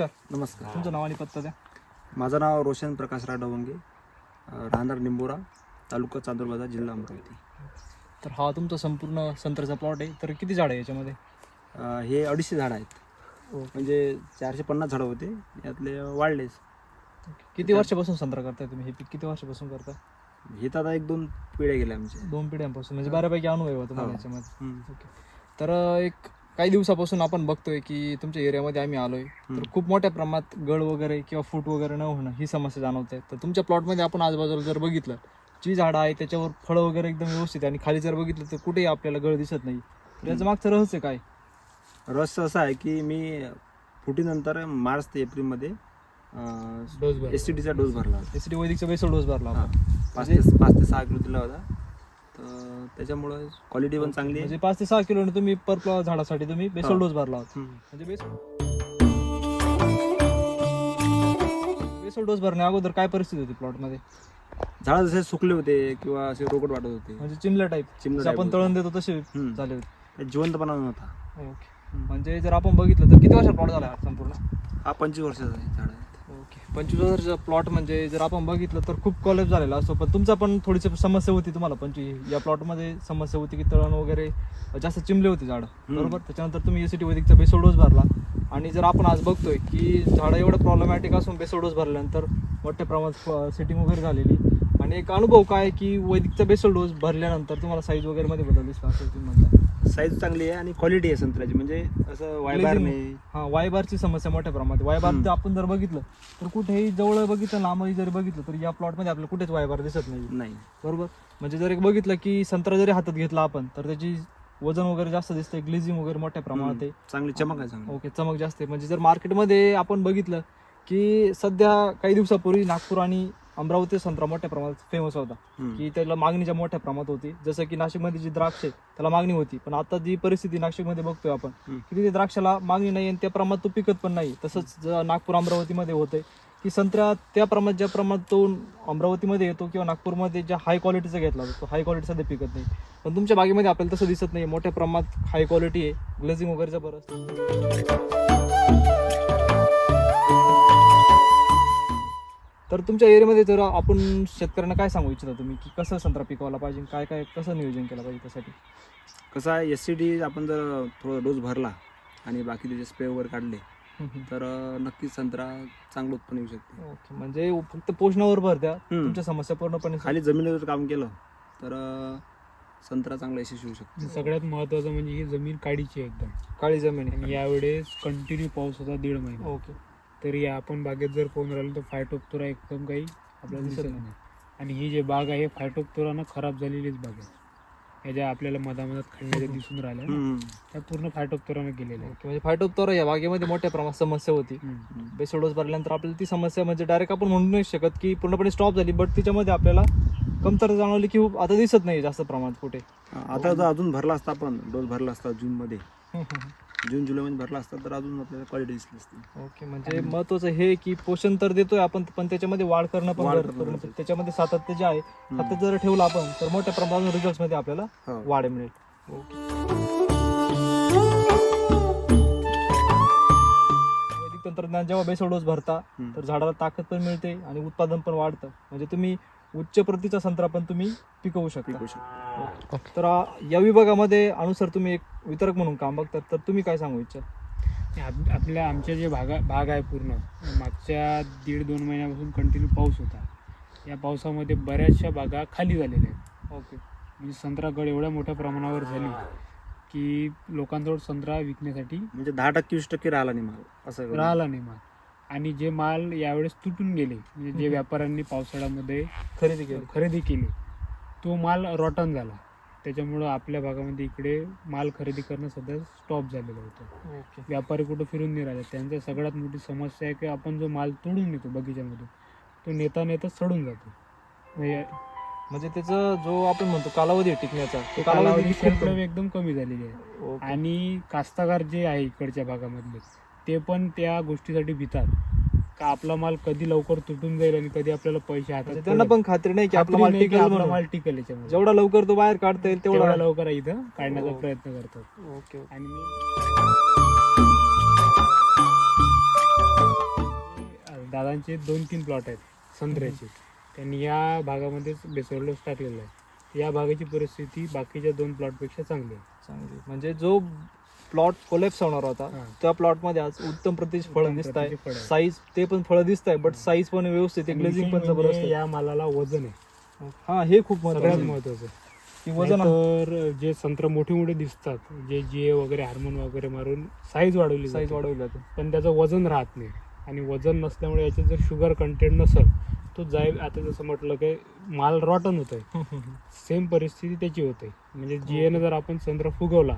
नमस्कार. नमस्कार. तुमचं नाव आणि पत्ता द्या. माझं नाव रोशन प्रकाशराव डवंगे अं, राहणार निंबोरा तालुका चांदूरबाजार जिल्हा अमरावती. तर हा तुमचा संपूर्ण संत्र्याचा प्लॉट आहे. तर किती झाड आहे याच्यामध्ये? अं, हे अडीचशे झाडं आहेत. म्हणजे चारशे पन्नास झाडं होते. यातले वाढलेच किती वर्षापासून संत्रा करताय तुम्ही? हे पीक किती वर्षापासून करता हे तर आता एक दोन पिढ्या गेल्या आमच्या दोन पिढ्यांपासून. म्हणजे बऱ्यापैकी अनुभव आहे बा तुम्हाला हो. याच्यामध्ये. हम्म. ओके. तर अं, एक काही दिवसापासून आपण बघतोय की तुमच्या एरियामध्ये आम्ही आलोय तर. खूप मोठ्या प्रमाणात गळ वगैरे किंवा फूट वगैरे न होणं ही समस्या जाणवत तर तुमच्या प्लॉटमध्ये आपण आजूबाजूला जर बघितलं जी झाडं आहे त्याच्यावर फळं वगैरे एकदम व्यवस्थित आणि खाली जर बघितलं तर कुठेही आपल्याला गळ दिसत नाही तर याचं मागचं रहस्य काय रस असं आहे की मी फुटीनंतर मार्च ते एप्रिलमध्ये डोस एस टीचा डोस भरला होता. एसिडी वैदिकचा बेसल डोस भरला हा. आपण. पाच ते पाच ते सहा किलो दिला होता तर त्याच्यामुळं क्वालिटी पण चांगली आहे. म्हणजे पाच ते सहा किलो तुम्ही पर प्लॉट झाडासाठी तुम्ही बेसल हा. डोस भरला हम्म. म्हणजे बेस बेसल डोस भरण्या अगोदर काय परिस्थिती होती प्लॉटमध्ये झाडं जसे सुकले होते किंवा असे रोकट वाटत होते. म्हणजे चिमल्या टाईप type आपण होते. तळण देतो तसे हम्म. झाले होते. जिवंतपणा नव्हता. ओके. म्हणजे जर आपण बघितलं तर किती वर्षात प्लॉट झाला हा संपूर्ण? हा पंचवीस वर्षाचा आहे. झाड ओके पंचवीस वर्षाचा प्लॉट म्हणजे जर आपण बघितलं तर खूप कॉलेज झालेला असतो. पण तुमचा पण थोडीशी समस्या होती तुम्हाला. पंचवीस या प्लॉटमध्ये समस्या होती की तळण वगैरे जास्त चिमले होते झाडं. बरोबर? त्याच्यानंतर तुम्ही एसीटी वैदिकचा बेसोल डोस भरला. आणि जर आपण आज बघतोय की झाडं एवढं प्रॉब्लेमॅटिक असून बेसोल डोस भरल्यानंतर मोठ्या प्रमाणात सेटिंग वगैरे झालेली. आणि एक अनुभव काय की वैदिकचा बेसोल डोस भरल्यानंतर तुम्हाला साईज वगैरे मध्ये बदल दिसला असं तुम्ही म्हणता साईज चांगली आहे आणि क्वालिटी आहे संत्र्याची. म्हणजे असं वायबार नाही. हा वायबारची समस्या मोठ्या प्रमाणात. वायबार आपण जर बघितलं तर कुठेही जवळ बघितलं लांबही जरी बघितलं तर या प्लॉटमध्ये आपल्याला कुठेच वायबार दिसत नाही नाही. बरोबर? म्हणजे जर एक बघितलं की संत्रा जरी हातात घेतला आपण तर त्याची वजन वगैरे जास्त दिसते ग्लेझिंग वगैरे मोठ्या प्रमाणात आहे. चांगली चमक आहे चांगली. ओके चमक जास्त आहे. म्हणजे जर मार्केटमध्ये आपण बघितलं की सध्या काही दिवसापूर्वी नागपूर आणि अमरावती संत्रा मोठ्या प्रमाणात फेमस होता. की त्याला मागणीच्या मोठ्या प्रमाणात होती. जसं की नाशिकमध्ये जी द्राक्ष आहे त्याला मागणी होती. पण आता जी परिस्थिती नाशिकमध्ये बघतोय आपण. की तिथे द्राक्षाला मागणी नाही आणि त्या प्रमाणात तो पिकत पण नाही. तसंच नागपूर अमरावतीमध्ये होतंय की संत्रा त्या प्रमाणात ज्या प्रमाणात तो अमरावतीमध्ये येतो किंवा नागपूरमध्ये ज्या हाय क्वालिटीचा घेतला जातो हाय क्वालिटी सध्या पिकत नाही. पण तुमच्या बागेमध्ये आपल्याला तसं दिसत नाही. मोठ्या प्रमाणात हाय क्वालिटी आहे. ग्लेझिंग वगैरे जबरदस्त. तर तुमच्या एरियामध्ये जर आपण शेतकऱ्यांना काय सांगू इच्छिता तुम्ही? की कसं संत्रा पिकवायला पाहिजे काय काय कसं नियोजन केलं पाहिजे त्यासाठी? कसं आहे एस सी टी आपण जर थोडा डोस भरला आणि बाकी त्याचे स्प्रे वगैरे काढले तर नक्कीच संत्रा चांगलं उत्पन्न येऊ शकते. ओके म्हणजे फक्त पोषणावर भर द्या. तुमच्या समस्या पूर्णपणे खाली जमिनीवर जर काम केलं तर संत्रा चांगला यशस्वी होऊ शकतो. सगळ्यात महत्वाचं म्हणजे ही जमीन काडीची आहे एकदम. काळी जमीन आणि आहे यावेळेस कंटिन्यू पाऊस होता दीड महिना. ओके. तरी आपण बागेत जर पाहून राहिलो तर फायटोप्तोरा एकदम काही आपल्याला दिसत नाही. आणि ही जे बाग आहे फायटोप्तोरानं खराब झालेलीच बाग आहे. या ज्या आपल्याला मधामधात खंडाच्या दिसून राहिल्या ना. त्या पूर्ण फायटोप्तोरानं केलेल्या ओके म्हणजे फायटोप्तोरा या बागेमध्ये मोठ्या प्रमाणात समस्या होती. आहे बेसल डोस भरल्यानंतर आपल्याला ती समस्या म्हणजे डायरेक्ट आपण म्हणू नाही शकत की पूर्णपणे स्टॉप झाली बट तिच्यामध्ये आपल्याला कमतरता जाणवली की आता दिसत नाही जास्त प्रमाणात कुठे. आता जर अजून भरला असता आपण डोस भरला असता जूनमध्ये. जून जुलैमध्ये भरला असता तर अजून आपल्याला क्वालिटी दिसली असती ओके म्हणजे महत्वाचं हे की पोषण तर देतोय आपण पण त्याच्यामध्ये वाढ करणं पण वाढ. त्याच्यामध्ये सातत्य जे आहे. सातत्य जर ठेवलं आपण तर मोठ्या प्रमाणात रिझल्टमध्ये आपल्याला हो. वाढ मिळेल ओके वैदिक तंत्रज्ञान जेव्हा बेसल डोस भरता हम्म. तर झाडाला ताकद पण मिळते आणि उत्पादन पण वाढतं म्हणजे तुम्ही उच्च प्रतीचा संत्रा पण तुम्ही पिकवू शकता. पिकवू शकतो. तर या विभागामध्ये अनुसार तुम्ही एक वितरक म्हणून काम बघतात तर तुम्ही काय सांगू इच्छा आप- आपल्या आमच्या जे भागा भाग आहे पूर्ण मागच्या दीड दोन महिन्यापासून कंटिन्यू पाऊस होता. या पावसामध्ये बऱ्याचशा बागा खाली झालेल्या आहेत. ओके. म्हणजे संत्रागड एवढ्या मोठ्या प्रमाणावर झाली की लोकांजवळ संत्रा विकण्यासाठी म्हणजे दहा टक्के वीस टक्के राहिला नाही माल असं राहिला नाही माल. आणि जे माल यावेळेस तुटून गेले म्हणजे जे. व्यापाऱ्यांनी पावसाळ्यामध्ये खरेदी केली. खरेदी केली तो माल रॉटन झाला. त्याच्यामुळं आपल्या भागामध्ये इकडे माल खरेदी करणं सध्या स्टॉप झालेलं होतं. व्यापारी कुठं फिरून नाही राहिले. त्यांच्या सगळ्यात मोठी समस्या आहे की आपण जो माल तोडून नेतो बगीच्यामधून तो नेता नेता सडून जातो. म्हणजे म्हणजे त्याचा जो आपण म्हणतो कालावधी टिकण्याचा तो कालावधी एकदम कमी झालेली आहे. आणि कास्तकार जे आहे इकडच्या भागामधले ते पण त्या गोष्टीसाठी भितात का आपला माल कधी लवकर तुटून जाईल आणि कधी आपल्याला पैसे हातात म्हणजे त्यांना. पण खात्री नाही की आपला माल टिकेल आपला म्हणून. माल टिकेल याच्यामध्ये जेवढा लवकर तो बाहेर काढता येईल तेवढा तेवढा लवकर इथं काढण्याचा हो. प्रयत्न करतात ओके ओके. आणि मी दादांचे दोन तीन प्लॉट आहेत संत्र्याचे त्यांनी या भागामध्येच बेसोड डोस टाकलेला आहे या भागाची परिस्थिती बाकीच्या दोन प्लॉटपेक्षा चांगली आहे चांगली म्हणजे जो प्लॉट कोलेप्स होणार होता. हा. त्या प्लॉटमध्ये आज उत्तम प्रतीची फळं दिसत आहे. साईज ते पण फळं दिसत आहे बट साईज पण व्यवस्थित आहे. ग्लेझिंग पण जबरदस्त म्हणजे आहे. या मालाला वजन आहे. हा हे खूप महत्वाचं महत्वाचं की वजन तर जे संत्र मोठे मोठे दिसतात जे जे वगैरे हार्मोन वगैरे मारून साईज वाढवली साईज. वाढवली जाते. पण त्याचं वजन राहत नाही. आणि वजन नसल्यामुळे याच्यात जर शुगर कंटेंट नसेल तो जाईल. आता जसं म्हटलं की माल रॉटन होत आहे सेम परिस्थिती त्याची होते. म्हणजे जीएनं जर आपण संत्रा फुगवला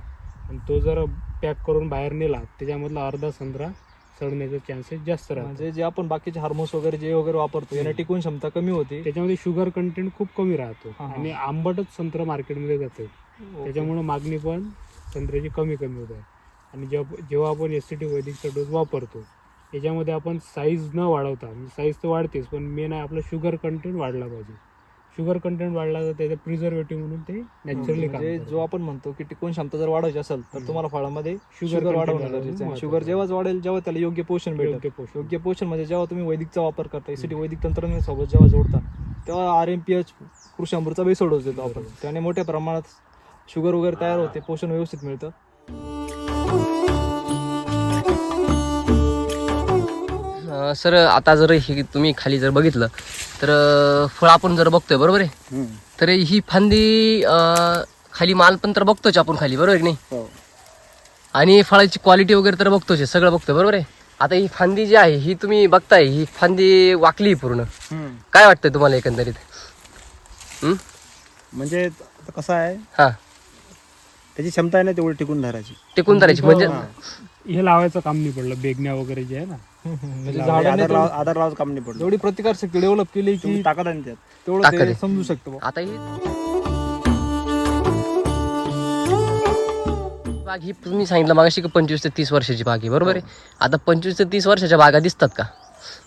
आणि तो जर पॅक करून बाहेर नेला त्याच्यामधला अर्धा संत्रा सडण्याचे चान्सेस जास्त राहतात. म्हणजे जे आपण बाकीचे हार्मोन्स वगैरे जे वगैरे वापरतो याने टिकून क्षमता कमी होते. त्याच्यामध्ये शुगर कंटेंट खूप कमी राहतो हा, हा. आणि आंबटच संत्र मार्केटमध्ये जाते. त्याच्यामुळे मागणी पण संत्र्याची कमी कमी होत आहे. आणि जेव्हा जेव्हा आपण एस सी टी वैदिकचा डोस वापरतो याच्यामध्ये आपण साईज न वाढवता म्हणजे साईज तर वाढतेच पण मेन आहे आपलं शुगर कंटेंट वाढला पाहिजे. शुगर कंटेंट वाढला तर त्याचं प्रिझर्वेटिव्ह म्हणून ते नॅचरली म्हणजे जो आपण म्हणतो की टिकून क्षमता जर वाढवायची असेल तर. तुम्हाला फळामध्ये शुगर वाढवणं गरजेचं आहे. शुगर. जेव्हाच वाढेल जेव्हा त्याला योग्य पोषण भेटेल. योग्य पोषण. म्हणजे जेव्हा तुम्ही वैदिकचा वापर करता एसीटी वैदिक तंत्रज्ञानासोबत जेव्हा जोडता तेव्हा आर एम पी एच कृषी अमृतचा बेसोड डोस देतो आपण. त्याने मोठ्या प्रमाणात शुगर वगैरे तयार होते पोषण व्यवस्थित मिळतं. सर आता जर हे तुम्ही खाली जर बघितलं तर फळ आपण जर बघतोय बरोबर आहे? तर ही फांदी अं, खाली माल पण तर बघतोच आपण खाली बरोबर आहे की नाही? हो. आणि फळाची क्वालिटी वगैरे तर बघतोच आहे, सगळं बघतोय बरोबर आहे? आता ही फांदी जी आहे ही तुम्ही बघताय ही फांदी वाकली आहे पूर्ण. काय वाटतंय तुम्हाला एकंदरीत? हं? म्हणजे आता कसं आहे हा. त्याची क्षमता आहे ना तेवढी टिकून धरायची. टिकून धरायची म्हणजे हा. हे लावायचं काम नाही पडलं बेगण्या वगैरे जे आहे ना म्हणजे आधार झाडाने लाव- आधार लावायचं काम नाही पडलं. जेवढी प्रतिकार शक्ती डेव्हलप केली की तेवढी ताकद आहे ना त्यात. तेवढं ताकद ते आहे. समजू शकतो बुवा. आता ही बाग ही तुम्ही सांगितलं मागाशी की पंचवीस ते तीस वर्षाची बाग आहे बरोबर आहे? आता पंचवीस ते तीस वर्षाच्या बागा दिसतात का?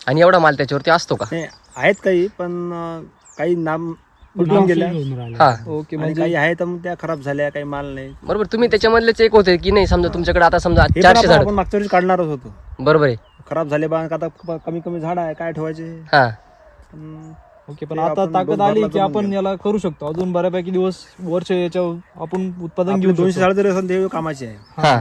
आणि एवढा माल त्याच्यावरती असतो का? नाही आहेत काही पण अं, काही नाम उठून गेल्या. हा. ओके आणि म्हणजे काही आहेत तर मग त्या खराब झाल्या काही माल नाही. बरोबर तुम्ही त्याच्यामधलेच एक होते की नाही? समजा तुमच्याकडे आता समजा हे पण चारशे आपण झाड आपण मागच्या वर्षी काढणारच होतो. बरोबर आहे. खराब झाले बा आता क- कमी कमी झाड आहे काय ठेवायचे? हा. पण ओके पण ते आता आपण ताकद आली की आपण घेऊ. याला करू शकतो. अजून बऱ्यापैकी दिवस वर्ष याच्या आपण उत्पादन आपले घेऊ दोनशे शकतो. झाड जरी असेल ते कामाचे आहे. हा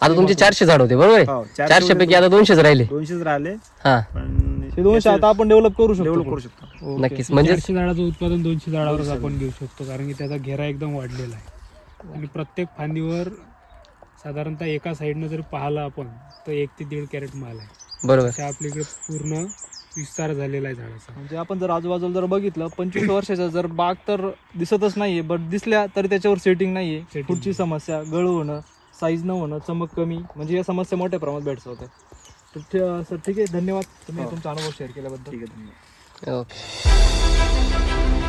आता तुमचे चारशे झाड होते बरोबर आहे? हो, चारशे पैकी आता दोनशेच राहिले. दोनशेच राहिले. हा. पण हे दोनशे आता आपण डेव्हलप करू शकतो डेव्हलप करू शकतो. ओके. नक्कीच. म्हणजे चारशे झाडाचं उत्पादन दोनशे झाडावरच आपण घेऊ शकतो कारण की त्याचा घेरा एकदम वाढलेला आहे. आणि प्रत्येक फांदीवर साधारणतः एका साईडनं जरी पाहिलं आपण तर एक ते दीड कॅरेट माल आहे. बरोबर. अशा आपल्याकडे पूर्ण विस्तार झालेला आहे झाडाचा. म्हणजे आपण जर आजूबाजूला जर बघितलं पंचवीस वर्षाचा जर बाग तर दिसतच नाहीये बट दिसल्या तरी त्याच्यावर सेटिंग नाहीये. पुढची समस्या गळ होणं साईज न होणं चमक कमी म्हणजे या समस्या मोठ्या प्रमाणात भेटत होत्या सर ठीक आहे. धन्यवाद. तुम्ही हो. तुमचा अनुभव शेअर केल्याबद्दल. ठीक आहे धन्यवाद. ओके.